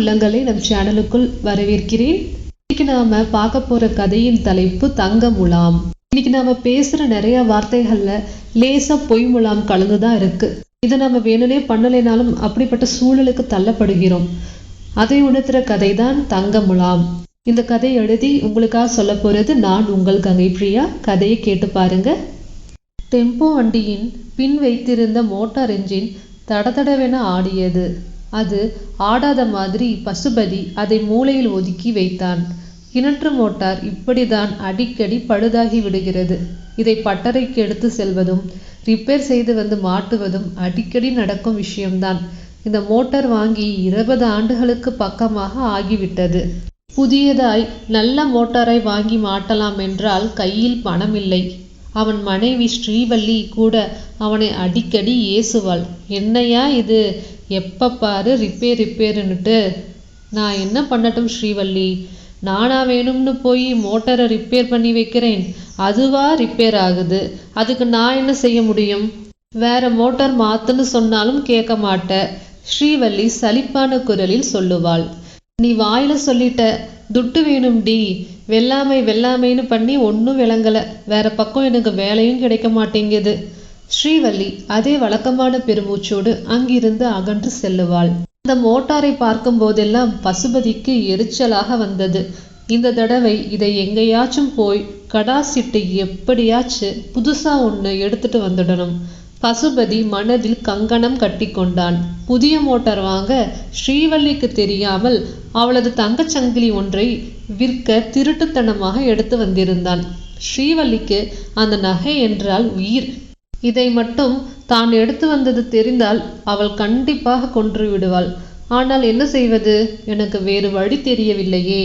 உள்ளங்களை நம் சேனலுக்குள் வரவேற்கிறேன். இன்னைக்கு நாம பார்க்க போற கதையின் தலைப்பு தங்க முலாம். இன்னைக்கு நாம பேசுற நிறைய வார்த்தைகள்ல லேசா பொய் முலாம் கலந்துதான் இருக்கு. இதை நம்ம வேணுனே பண்ணலைனாலும் அப்படிப்பட்ட சூழலுக்கு தள்ளப்படுகிறோம். அதை உணர்த்துற கதை தான் தங்க முலாம். இந்த கதை எழுதி உங்களுக்காக சொல்ல போறது நான் உங்கள் கங்கை பிரியா. கதையை கேட்டு பாருங்க. டெம்போ வண்டியின் பின் வைத்திருந்த மோட்டார் என்ஜின் தடதடவென ஆடியது. அது ஆடாத மாதிரி பசுபதி அதை மூலையில் ஒதுக்கி வைத்தான். கிணற்று மோட்டார் இப்படிதான் அடிக்கடி பழுதாகி விடுகிறது. இதை பட்டறைக்கு எடுத்து செல்வதும் ரிப்பேர் செய்து வந்து மாட்டுவதும் அடிக்கடி நடக்கும் விஷயம்தான். இந்த மோட்டார் வாங்கி இருபது ஆண்டுகளுக்கு பக்கமாக ஆகிவிட்டது. புதியதாய் நல்ல மோட்டாரை வாங்கி மாட்டலாம் என்றால் கையில் பணம் இல்லை. அவன் மனைவி ஸ்ரீவல்லி கூட அவனை அடிக்கடி ஏசுவாள். என்னையா இது? எப்போ பாரு ரிப்பேர் ரிப்பேருன்னுட்டு நான் என்ன பண்ணட்டும் ஸ்ரீவல்லி? நானா வேணும்னு போய் மோட்டரை ரிப்பேர் பண்ணி வைக்கிறேன். அதுவா ரிப்பேர் ஆகுது. அதுக்கு நான் என்ன செய்ய முடியும்? வேற மோட்டார் மாத்துன்னு சொன்னாலும் கேட்க மாட்ட. ஸ்ரீவள்ளி சலிப்பான குரலில் சொல்லுவாள். நீ வாயில சொல்லிட்ட துட்டு வேணும் டி. வெள்ளாமை வெள்ளாமைன்னு பண்ணி ஒன்றும் விளங்கல. வேற பக்கம் எனக்கு வேலையும் கிடைக்க மாட்டேங்குது. ஸ்ரீவல்லி அதே வழக்கமான பெருமூச்சோடு அங்கிருந்து அகன்று செல்லுவாள். அந்த மோட்டாரை பார்க்கும் போதெல்லாம் பசுபதிக்கு எரிச்சலாக வந்தது. இந்த தடவை இதை எங்கேயாச்சும் போய் கடாசிட்டு எப்படியாச்சு புதுசா ஒன்று எடுத்துட்டு வந்துடணும். பசுபதி மனதில் கங்கணம் கட்டி கொண்டான். புதிய மோட்டார் வாங்க ஸ்ரீவல்லிக்கு தெரியாமல் அவளது தங்கச்சங்கிலி ஒன்றை விற்க திருட்டுத்தனமாக எடுத்து வந்திருந்தான். ஸ்ரீவல்லிக்கு அந்த நகை என்றால் உயிர். இதை மட்டும் தான் எடுத்து வந்தது தெரிந்தால் அவள் கண்டிப்பாக கொன்று விடுவாள். ஆனால் என்ன செய்வது? எனக்கு வேறு வழி தெரியவில்லையே.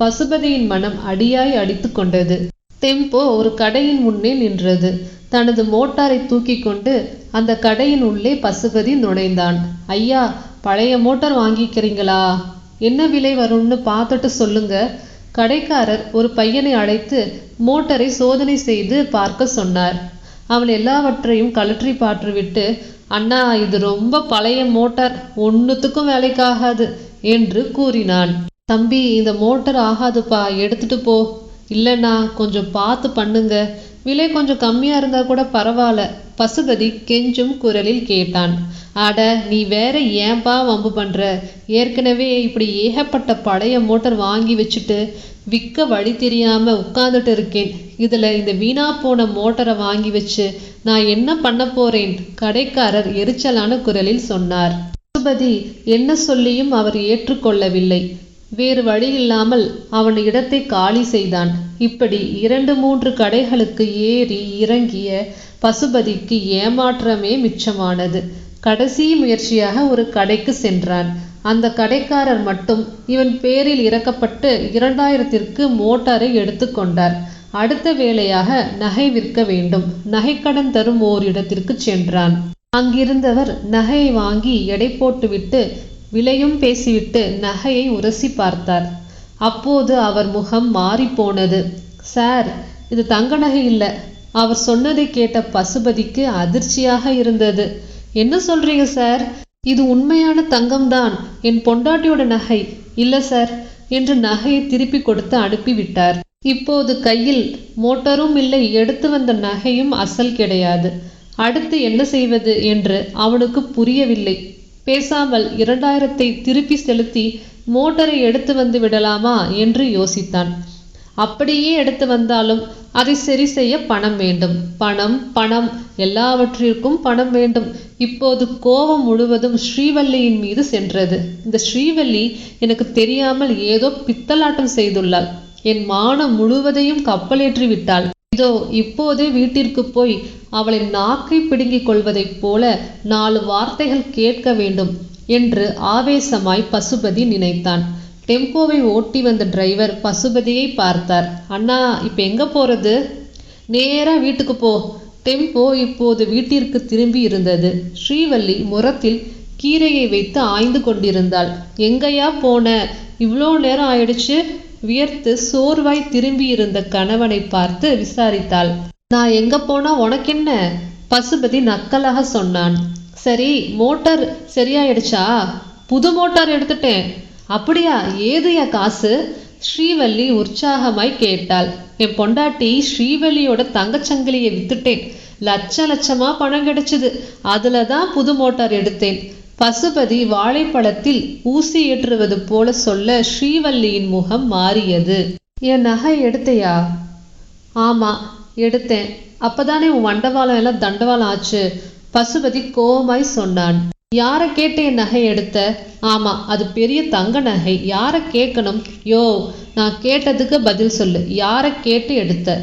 பசுபதியின் மனம் அடியாய் அடித்து கொண்டது. டெம்போ ஒரு கடையின் முன்னே நின்றது. தனது மோட்டாரை தூக்கி கொண்டு அந்த கடையின் உள்ளே பசுபதி நுழைந்தான். ஐயா பழைய மோட்டார் வாங்கிக்கிறீங்களா? என்ன விலை வரும்னு பார்த்துட்டு சொல்லுங்க. கடைக்காரர் ஒரு பையனை அழைத்து மோட்டரை சோதனை செய்து பார்க்க சொன்னார். அவன் எல்லாவற்றையும் கழற்றி பாற்றுவிட்டு அண்ணா இது ரொம்ப பழைய மோட்டார் ஒன்றுத்துக்கும் வேலைக்காகாது என்று கூறினான். தம்பி இந்த மோட்டார் ஆகாதுப்பா எடுத்துட்டு போ. இல்லைண்ணா கொஞ்சம் பார்த்து பண்ணுங்க. விலை கொஞ்சம் கம்மியா இருந்தா கூட பரவாயில்ல பசுபதி கெஞ்சும் குரலில் கேட்டான். அட நீ வேற ஏன்பா வம்பு பண்ற? ஏற்கனவே இப்படி ஏகப்பட்ட பழைய மோட்டார் வாங்கி வச்சுட்டு விற்க வழி தெரியாம உட்கார்ந்துட்டு இருக்கேன். இதுல இந்த வீணா போன மோட்டரை வாங்கி வச்சு நான் என்ன பண்ண போறேன்? கடைக்காரர் எரிச்சலான குரலில் சொன்னார். பசுபதி என்ன சொல்லியும் அவர் ஏற்றுக்கொள்ளவில்லை. வேறு வழி இல்லாமல் அவன் இடத்தை காலி செய்தான். இப்படி இரண்டு மூன்று கடைகளுக்கு ஏறி இறங்கிய பசுபதிக்கு ஏமாற்றமே மிச்சமானது. கடைசி முயற்சியாக ஒரு கடைக்கு சென்றான். அந்த கடைக்காரர் மட்டும் இவன் பேரில் இறக்கப்பட்டு இரண்டாயிரத்திற்கு மோட்டாரை எடுத்துக்கொண்டார் அடுத்த வேளையாக நகை விற்க வேண்டும். நகைக்கடன் தரும் ஓரிடத்திற்கு சென்றான். அங்கிருந்தவர் நகையை வாங்கி எடை போட்டுவிட்டு விலையும் பேசிவிட்டு நகையை உரசி பார்த்தார். அப்போது அவர் முகம் மாறிப்போனது சார் இது தங்க நகை இல்லை. அவர் சொன்னதை கேட்ட பசுபதிக்கு அதிர்ச்சியாக இருந்தது. என்ன சொல்றீங்க சார்? இது உண்மையான தங்கம்தான். என் பொண்டாட்டியோட நகை. இல்ல சார். என்று நகையை திருப்பி கொடுத்து அனுப்பிவிட்டார். இப்போது கையில் மோட்டரும் இல்லை எடுத்து வந்த நகையும் அசல் கிடையாது. அடுத்து என்ன செய்வது என்று அவனுக்கு புரியவில்லை. பேசாமல் இரண்டாயிரத்தை திருப்பி செலுத்தி மோட்டரை எடுத்து வந்து விடலாமா என்று யோசித்தான். அப்படியே எடுத்து வந்தாலும் அதை சரி செய்ய பணம் வேண்டும். பணம் பணம். எல்லாவற்றிற்கும் பணம் வேண்டும். இப்போது கோபம் முழுவதும் ஸ்ரீவல்லியின் மீது சென்றது. இந்த ஸ்ரீவல்லி எனக்கு தெரியாமல் ஏதோ பித்தலாட்டம் செய்துள்ளாள். என் மானம் முழுவதையும் கப்பலேற்றி விட்டாள். இதோ இப்போதே வீட்டிற்கு போய் அவளை நாக்கை பிடுங்கிக் கொள்வதைப் போல நாலு வார்த்தைகள் கேட்க வேண்டும் என்று ஆவேசமாய் பசுபதி நினைத்தான். டெம்போவை ஓட்டி வந்த டிரைவர் பசுபதியை பார்த்தார். அண்ணா இப்போ எங்கே போகிறது நேராக வீட்டுக்கு போ. டெம்போ இப்போது வீட்டிற்கு திரும்பி இருந்தது. ஸ்ரீவல்லி முரத்தில் கீரையை வைத்து ஆய்ந்து கொண்டிருந்தாள். எங்கேயா போன? இவ்வளோ நேரம் ஆயிடுச்சு. வியர்த்து சோர்வாய் திரும்பி இருந்த கணவனை பார்த்து விசாரித்தாள். நான் எங்க போனா உனக்கென்ன? பசுபதி நக்கலாக சொன்னான். சரி மோட்டார் சரியாயிடுச்சா? புது மோட்டார் எடுத்துட்டேன். அப்படியா? ஏதுயா காசு? ஸ்ரீவள்ளி உற்சாகமாய் கேட்டாள். என் பொண்டாட்டி ஸ்ரீவள்ளியோட தங்கச்சங்கிலியை வித்துட்டேன். லட்ச லட்சமா பணம் கிடைச்சது. அதுல தான் புது மோட்டார் எடுத்தேன். பசுபதி வாழைப்பழத்தில் ஊசி ஏற்றுவது போல சொல்ல ஸ்ரீவல்லியின் முகம் மாறியது. என் நகை எடுத்தையா? ஆமா எடுத்தேன். அப்பதானே உன் வண்டவாளம் எல்லாம் தண்டவாளம் ஆச்சு. பசுபதி கோவமாய் சொன்னான். யாரை கேட்டு என் நகை எடுத்த? ஆமா அது பெரிய தங்க நகை. யாரை கேட்கணும்? யோ நான் கேட்டதுக்கு பதில் சொல்லு. யாரை கேட்டு எடுத்த?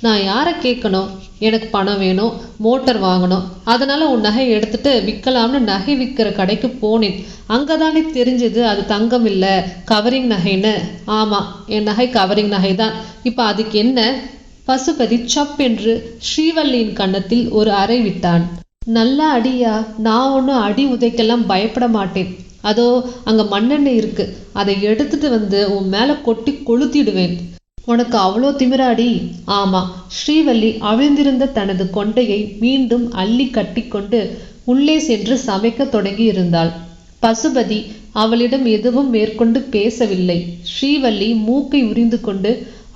நான் யாரை கேட்கணும்? எனக்கு பணம் வேணும் மோட்டர் வாங்கணும். அதனால உன் நகை எடுத்துட்டு விற்கலாம்னு நகை விற்கிற கடைக்கு போனேன். அங்கதானே தெரிஞ்சது அது தங்கம் இல்லை கவரிங் நகைன்னு. ஆமாம் என் நகை கவரிங் நகை தான் இப்போ அதுக்கு என்ன? பசுபதி சப் என்று ஸ்ரீவல்லியின் கன்னத்தில் ஒரு அறை விட்டான். நல்லா அடியா நான் ஒன்றும் அடி உதைக்கெல்லாம் பயப்பட மாட்டேன். அதோ அங்கே மண்ணெண்ணெய் இருக்கு. அதை எடுத்துட்டு வந்து உன் மேலே கொட்டி கொளுத்திடுவேன். உனக்கு அவ்வளோ திமிராடி ஆமா. ஸ்ரீவல்லி அவிழ்ந்திருந்த தனது கொண்டையை மீண்டும் அள்ளி கட்டிக்கொண்டு உள்ளே சென்று சமைக்க தொடங்கி இருந்தாள் பசுபதி அவளிடம் எதுவும் மேற்கொண்டு பேசவில்லை. ஸ்ரீவல்லி மூக்கை உரிந்து கொண்டு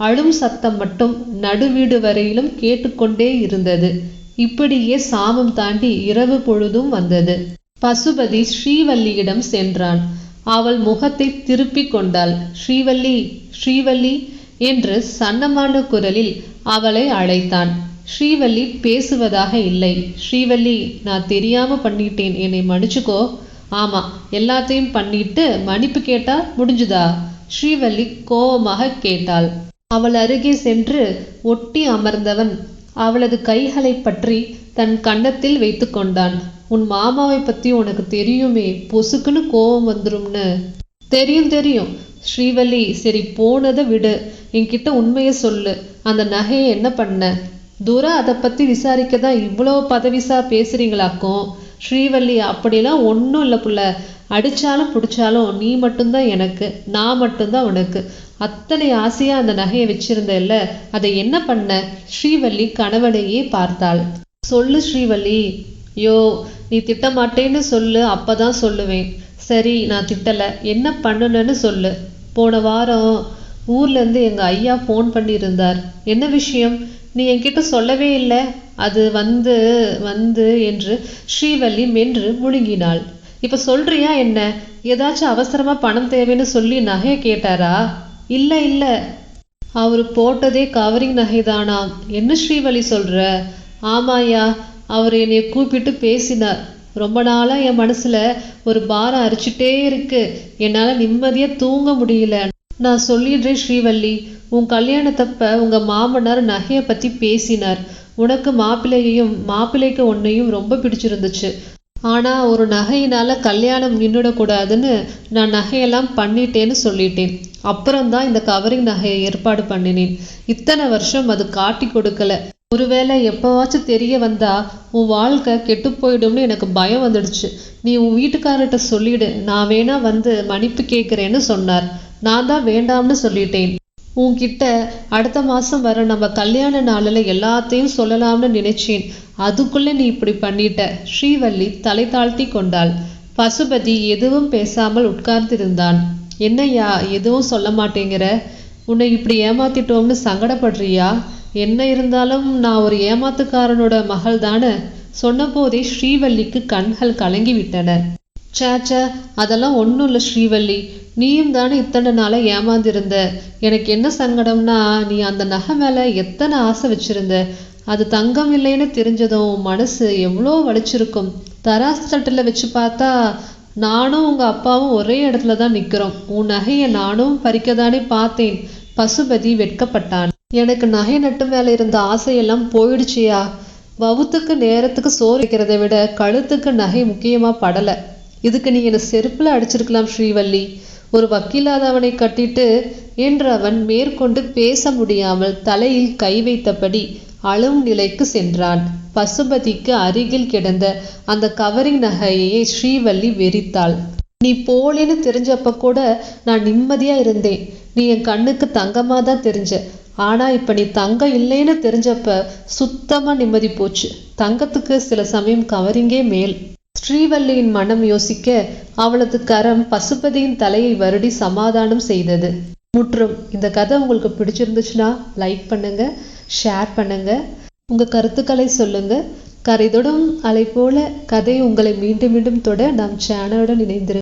அழும் சத்தம் மட்டும் நடுவீடு வரையிலும் கேட்டுக்கொண்டே இருந்தது. இப்படியே சாமம் தாண்டி இரவு பொழுதும் வந்தது. பசுபதி ஸ்ரீவல்லியிடம் சென்றான் அவள் முகத்தை திருப்பிக் கொண்டாள். ஸ்ரீவல்லி ஸ்ரீவல்லி என்று சன்னமான குரலில் அவளை அழைத்தான். ஸ்ரீவல்லி பேசுவதாக இல்லை. ஸ்ரீவல்லி நான் தெரியாம பண்ணிட்டேன். என்னை மன்னிச்சுக்கோ. ஆமா எல்லாத்தையும் பண்ணிட்டு மன்னிப்பு கேட்டா முடிஞ்சுதா? ஸ்ரீவல்லி கோபமாக கேட்டாள். அவள் அருகே சென்று ஒட்டி அமர்ந்தவன் அவளது கைகளை பற்றி தன் கன்னத்தில் வைத்து கொண்டான். உன் மாமாவை பத்தி உனக்கு தெரியுமே பொசுக்குன்னு கோபம் வந்துரும்னு. தெரியும் தெரியும். ஸ்ரீவல்லி சரி போனதை விடு. என்கிட்ட உண்மையை சொல்லு. அந்த நகையை என்ன பண்ண? துரா அதை பத்தி விசாரிக்க தான் இவ்வளோ பதவிசா பேசுறீங்களாக்கும். ஸ்ரீவல்லி அப்படிலாம் ஒன்றும் இல்லை புள்ள. அடித்தாலும் பிடிச்சாலும் நீ மட்டும்தான் எனக்கு நான் மட்டும்தான் உனக்கு. அத்தனை ஆசையாக அந்த நகையை வச்சிருந்தல்ல அதை என்ன பண்ண? ஸ்ரீவல்லி கணவனையே பார்த்தாள். சொல்லு ஸ்ரீவல்லி. யோ நீ திட்டமாட்டேன்னு சொல்லு அப்பதான் சொல்லுவேன். சரி நான் திட்டலை. என்ன பண்ணணும்னு சொல்லு. போன வாரம் ஊர்லேருந்து எங்கள் ஐயா ஃபோன் பண்ணியிருந்தார். என்ன விஷயம்? நீ என்கிட்ட சொல்லவே இல்லை. அது வந்து வந்து என்று ஸ்ரீவல்லி மென்று முழுங்கினாள். இப்ப சொல்றியா என்ன? ஏதாச்சும் அவசரமா பணம் தேவைன்னு சொல்லி நகையை கேட்டாரா? இல்ல இல்ல. அவரு போட்டதே கவரிங் நகைதானாம். என்ன ஸ்ரீவலி சொல்ற? ஆமாயா அவர் என்னை கூப்பிட்டு பேசினார். ரொம்ப நாளா என் மனசுல ஒரு பாரம் அரிச்சுட்டே இருக்கு. என்னால நிம்மதியா தூங்க முடியல. நான் சொல்லிடுறேன் ஸ்ரீவல்லி உன் கல்யாணத்தப்ப உங்க மாமனார் நகையை பத்தி பேசினார். உனக்கு மாப்பிள்ளையையும் மாப்பிள்ளைக்கு ஒன்றையும் ரொம்ப பிடிச்சிருந்துச்சு. ஆனா ஒரு நகையினால கல்யாணம் நின்றுடக்கூடாதுன்னு நான் நகையெல்லாம் பண்ணிட்டேன்னு சொல்லிட்டேன். அப்புறம்தான் இந்த கவரிங் நகையை ஏற்பாடு பண்ணினேன். இத்தனை வருஷம் அது காட்டி கொடுக்கல. ஒருவேளை எப்பவாச்சும் தெரிய வந்தா உன் வாழ்க்கை கெட்டு போயிடும்னு எனக்கு பயம் வந்துடுச்சு. நீ உன் வீட்டுக்காரர்கிட்ட சொல்லிடு. நான் வேணா வந்து மன்னிப்பு கேட்குறேன்னு சொன்னார். நான் தான் வேண்டாம்னு சொல்லிட்டேன். உன்கிட்ட அடுத்த மாதம் வர நம்ம கல்யாண நாளில் எல்லாத்தையும் சொல்லலாம்னு நினைச்சேன். அதுக்குள்ளே நீ இப்படி பண்ணிட்ட. ஸ்ரீவல்லி தலை தாழ்த்தி கொண்டாள். பசுபதி எதுவும் பேசாமல் உட்கார்ந்திருந்தான். என்னய்யா எதுவும் சொல்ல மாட்டேங்கிற? உன்னை இப்படி ஏமாத்திட்டோம்னு சங்கடப்படுறியா? என்ன இருந்தாலும் நான் ஒரு ஏமாத்துக்காரனோட மகள் தானே சொன்னபோதே ஸ்ரீவல்லிக்கு கண்கள் கலங்கி விட்டன சேச்ச அதெல்லாம் ஒன்றும் இல்லை ஸ்ரீவல்லி. நீயும் தானே இத்தனை நாளா ஏமாந்திருந்த. எனக்கு என்ன சங்கடம்னா நீ அந்த நகை மேல எத்தனை ஆசை வச்சிருந்த. அது தங்கம் இல்லைன்னு தெரிஞ்சதும் மனசு எவ்வளோ வலிச்சிருக்கும். தராசு தட்டுல வச்சு பார்த்தா நானும் உங்க அப்பாவும் ஒரே இடத்துல தான் நிக்கிறோம். உன் நகையை நானும் பறிக்கதானே பார்த்தேன். பசுபதி வெட்கப்பட்டான். எனக்கு நகை நட்டு மேல இருந்த ஆசையெல்லாம் போயிடுச்சியா. வவுத்துக்கு நேரத்துக்கு சோறு வைக்கிறதை விட கழுத்துக்கு நகை முக்கியமா படல. இதுக்கு நீ என்னை செருப்புல அடிச்சிருக்கலாம் ஸ்ரீவல்லி. ஒரு வக்கீலாதவனை கட்டிட்டு என்று அவன் மேற்கொண்டு பேச முடியாமல் தலையில் கை வைத்தபடி அழும் நிலைக்கு சென்றான். பசுபதிக்கு அருகில் கிடந்த அந்த கவரிங் நகையை ஸ்ரீவல்லி வெறித்தாள். நீ போலேன்னு தெரிஞ்சப்ப கூட நான் நிம்மதியா இருந்தேன். நீ என் கண்ணுக்கு தங்கமா தான் தெரிஞ்ச. ஆனா இப்ப நீ தங்கம் இல்லைன்னு தெரிஞ்சப்ப சுத்தமா நிம்மதி போச்சு. தங்கத்துக்கு சில சமயம் கவரிங்கே மேல். ஸ்ரீவல்லியின் மனம் யோசிக்க அவளது கரம் பசுபதியின் தலையை வருடி சமாதானம் செய்தது. முற்றும் இந்த கதை உங்களுக்கு பிடிச்சிருந்துச்சுன்னா லைக் பண்ணுங்க ஷேர் பண்ணுங்க உங்க கருத்துக்களை சொல்லுங்க. கரைதொடும் அலை போல கதை உங்களை மீண்டும் மீண்டும் தொட நம் சேனலுடன் இணைந்திரு